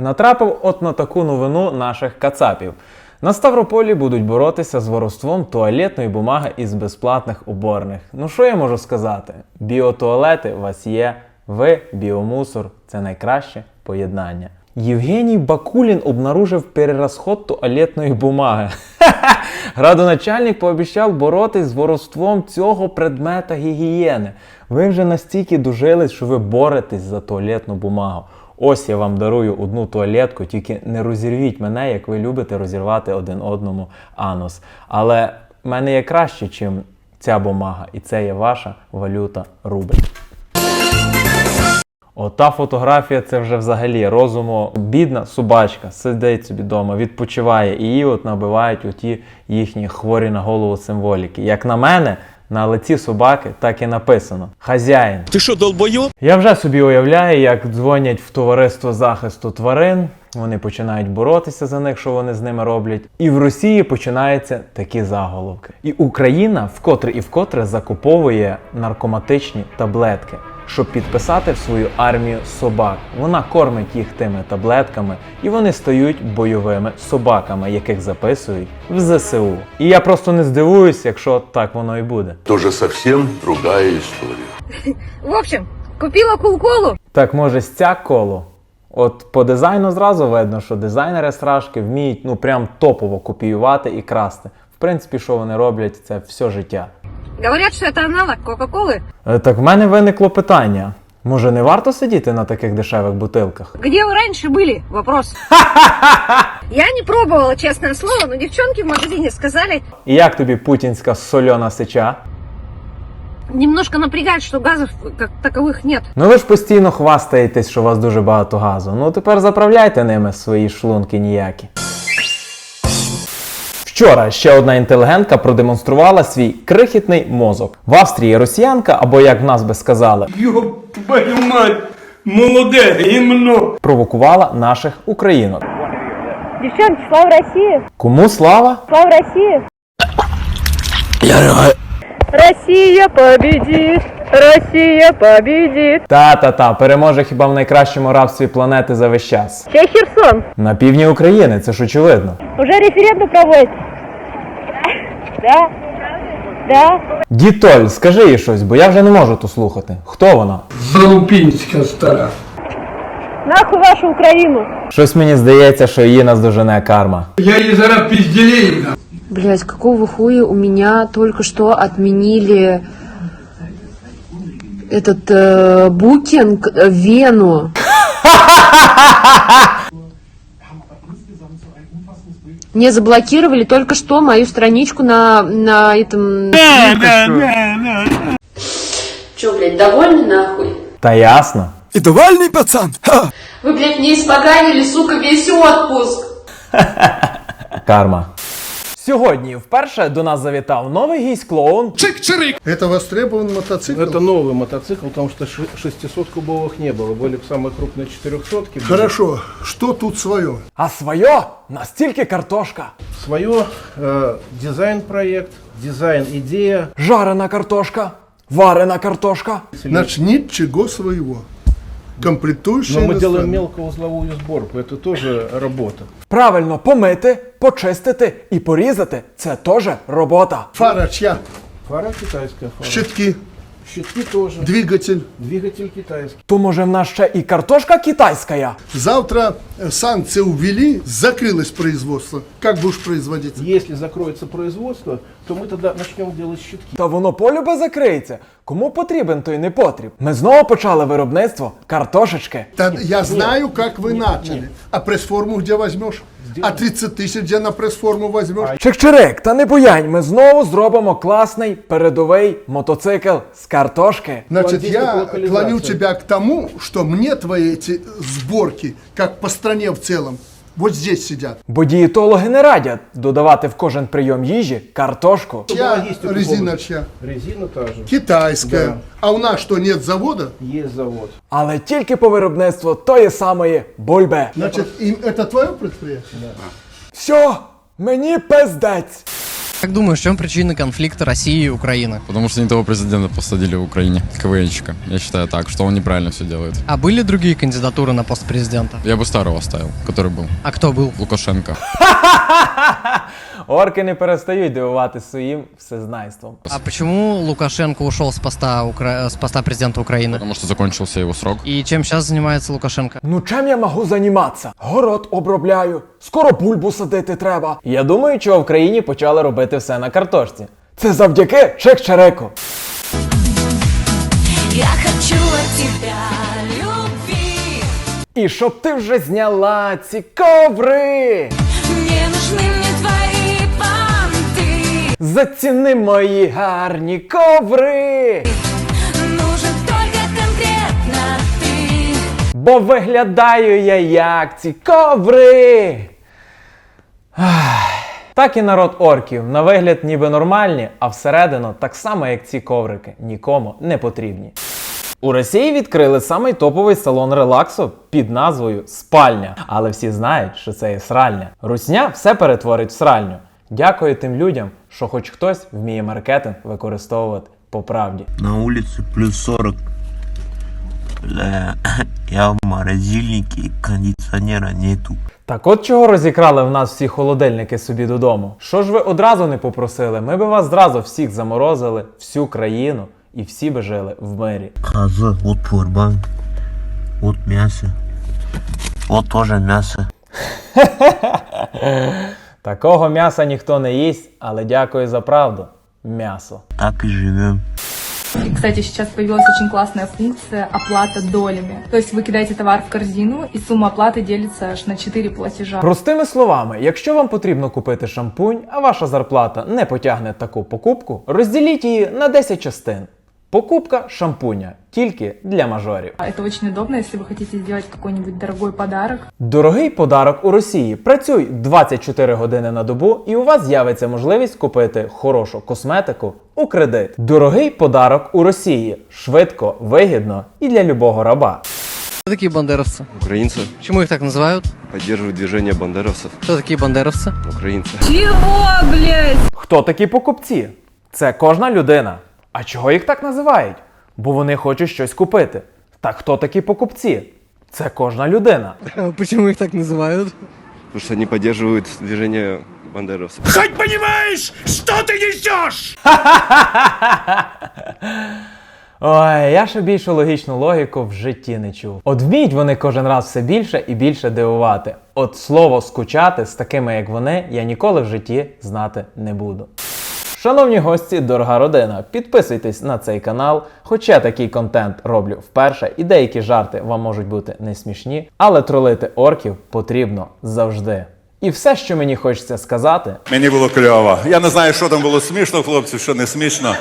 Натрапив от на таку новину наших кацапів. На Ставрополі будуть боротися з воровством туалетної бумаги із безплатних уборних. Ну що я можу сказати? Біотуалети у вас є, ви біомусор це найкраще поєднання. Євгеній Бакулін обнаружив перерозход туалетної бумаги. Градоначальник пообіцяв боротись з воровством цього предмета гігієни. Ви вже настільки дожились, що ви боретесь за туалетну бумагу. Ось я вам дарую одну туалетку, тільки не розірвіть мене, як ви любите розірвати один одному анус. Але в мене є краще, чим ця бумага, і це є ваша валюта рубль. Ота фотографія це вже взагалі розуму. Бідна собачка сидить собі вдома, відпочиває, і її от набивають оті їхні хворі на голову символіки. Як на мене, на лиці собаки так і написано: Хазяїн. Ти що, долбойоб? Я вже собі уявляю, як дзвонять в товариство захисту тварин. Вони починають боротися за них, що вони з ними роблять. І в Росії починаються такі заголовки. І Україна вкотре і вкотре закуповує наркоматичні таблетки, щоб підписати в свою армію собак. Вона кормить їх тими таблетками, і вони стають бойовими собаками, яких записують в ЗСУ. І я просто не здивуюсь, якщо так воно і буде. тоже совсем другая история. В общем, купила кул-колу. Так може з ця коло? От по дизайну зразу видно, що дизайнери страшки вміють ну прям топово копіювати і красти. В принципі, що вони роблять, це все життя. Говорят, что это аналог Кока-Колы. Е, Так в мене виникло питання: може не варто сидіти на таких дешевих бутилках? Где вы раньше были? Вопрос. Я не пробовала, честное слово, но девчонки в магазине сказали, І як тобі путінська сольона сеча? немножко напрягает, что газов как таковых нет. Ну ви ж постійно хвастаєтесь, що у вас дуже багато газу. Ну тепер заправляйте ними свої шлунки ніякі. Вчора ще одна інтелігентка продемонструвала свій крихітний мозок. В Австрії росіянка, або як в нас би сказали, Ёб твою мать! Молоде, гімно! провокувала наших українок. Девчонки, слава России! Кому слава? Слава России! Россия победит! Россия победит! Та-та-та, переможе хіба в найкращому рабстві планети за весь час. Чей Херсон? На півдні України, це ж очевидно. Уже референдум проводит? Да? Да? Дітоль, скажи їй щось, бо я вже не можу то слухати. Хто вона? Залупінська стара. Нахуй вашу Украину! Щось мені здається, що її наздожене карма. Я її зараз пізділію. Блять, какого хуя у меня только что отменили этот э, букинг в Вену? Мне заблокировали только что мою страничку на, на этом... Че, блядь, довольны нахуй? Та ясно. Идеальный пацан! Ха! Вы, блядь, мне испоганили, сука, весь отпуск! Карма. Сьогодні вперше до нас завітав новий гість клоун. Это востребованный мотоцикл? Это новый мотоцикл, потому что 600 кубовых не было. Были самые крупные 400 Хорошо. Что тут свое? А своє настільки картошка. Свое э, дизайн-проект, дизайн-идея. Жарена картошка, варена картошка. Значит, ничего своего. Комплектующие Но мы делаем иностранные. мелкоузловую сборку, это тоже работа. Правильно помити, почистити і порізати це теж робота. Фара чья? Фара китайская фара. Щитки, Щитки тоже. двигатель. Двигатель китайский. То може в нас ще і картошка китайська? Завтра э, санкции увели, закрылось производство. Как будешь производить? Если закроется производство, то мы тогда начнем делать щитки. Та воно полюбе закриється. Кому потрібен, той не потріб. Ми знову почали виробництво картошечки. Та я знаю, как вы начали. А пресс-форму где возьмешь? А 30 тысяч где на пресс-форму возьмешь? Чик-чирик, та не буянь, ми знову зробимо класний передовий мотоцикл з картошки. Значит, Здесь я как локализация. клоню тебя к тому, что мне твои эти сборки, как по стране в целом, вот здесь сидят. Бо дієтологи не радять додавати в кожен прийом їжі картошку. Я есть упаковка. резина чья? Резина та же. Китайская. Да. А у нас что, нет завода? Есть завод. Але тільки по виробництву тої самої бульби. Значит, им, это твое предприятие? Все, мені пиздець. Как думаешь, в чем причина конфликта России и Украины? Потому что не того президента посадили в Украине, КВНчика. Я считаю так, что он неправильно все делает. А были другие кандидатуры на пост президента? Я бы старого оставил, который был. А кто был? Лукашенко. Орки не перестають дивувати своїм всезнайством. А почему Лукашенко ушел с поста, Укра- с поста президента Украины? Потому что закончился его срок. И чем сейчас занимается Лукашенко? Ну чим я можу займатися? Город обробляю, скоро бульбу садити треба. Я думаю, чого в країні почали робити все на картошці. Це завдяки Чек-Череку. Я хочу от тебя любви. І щоб ти вже зняла ці коври. Не нужны мне твои понты. Заціни мої гарні коври. Нужен только конкретно ты. Бо виглядаю я як ці коври. Ах. Так і народ орків на вигляд ніби нормальні, а всередину так само, як ці коврики, нікому не потрібні. У Росії відкрили самий топовий салон релаксу під назвою Спальня. Але всі знають, що це є сральня. Русня все перетворить в сральню. Дякую тим людям, що хоч хтось вміє маркетинг використовувати по правді. На улице плюс 40. Бля, я в морозильнике, кондиционера нету. Так от чого розікрали в нас всі холодильники собі додому? Що ж ви одразу не попросили? Ми би вас зразу всіх заморозили, всю країну, і всі би жили в мирі. Коза, вот пурбан. Вот мясо. Вот тоже мясо. Такого м'яса ніхто не їсть, але дякую за правду. М'ясо. Так и живем. И, кстати, сейчас появилась очень классная функция оплата долями. То есть вы кидаете товар в корзину, и сумма оплаты делится аж на 4 платежа. Простими словами, якщо вам потрібно купити шампунь, а ваша зарплата не потягне таку покупку, розділіть її на 10 частин. Покупка шампуня тільки для мажорів. Это очень удобно, если вы хотите сделать какой-нибудь дорогой подарок. Дорогий подарок у Росії. Працюй 24 години на добу, і у вас з'явиться можливість купити хорошу косметику у кредит. Дорогий подарок у Росії. Швидко, вигідно і для любого раба. Кто такие бандеровцы? Украинцы Почему их так называют? поддерживают движение бандеровцев. Кто такие бандеровцы? Украинцы. Чего, блядь? Хто такі покупці? Це кожна людина. А чого їх так називають? Бо вони хочуть щось купити. Так хто такі покупці? Це кожна людина. Почему их так называют? Потому что они поддерживают движение бандеровцев. Хоть понимаешь, что ты несешь? Ой, я ще більшу логічну логіку в житті не чув. От вміють вони кожен раз все більше і більше дивувати. От слово скучати з такими, як вони, я ніколи в житті знати не буду. Шановні гості, дорога родина, підписуйтесь на цей канал, Хоча такий контент роблю вперше, і деякі жарти вам можуть бути не смішні, але тролити орків потрібно завжди. І все, що мені хочеться сказати, Мені було кльово. Я не знаю, що там було смішно, хлопці, що не смішно.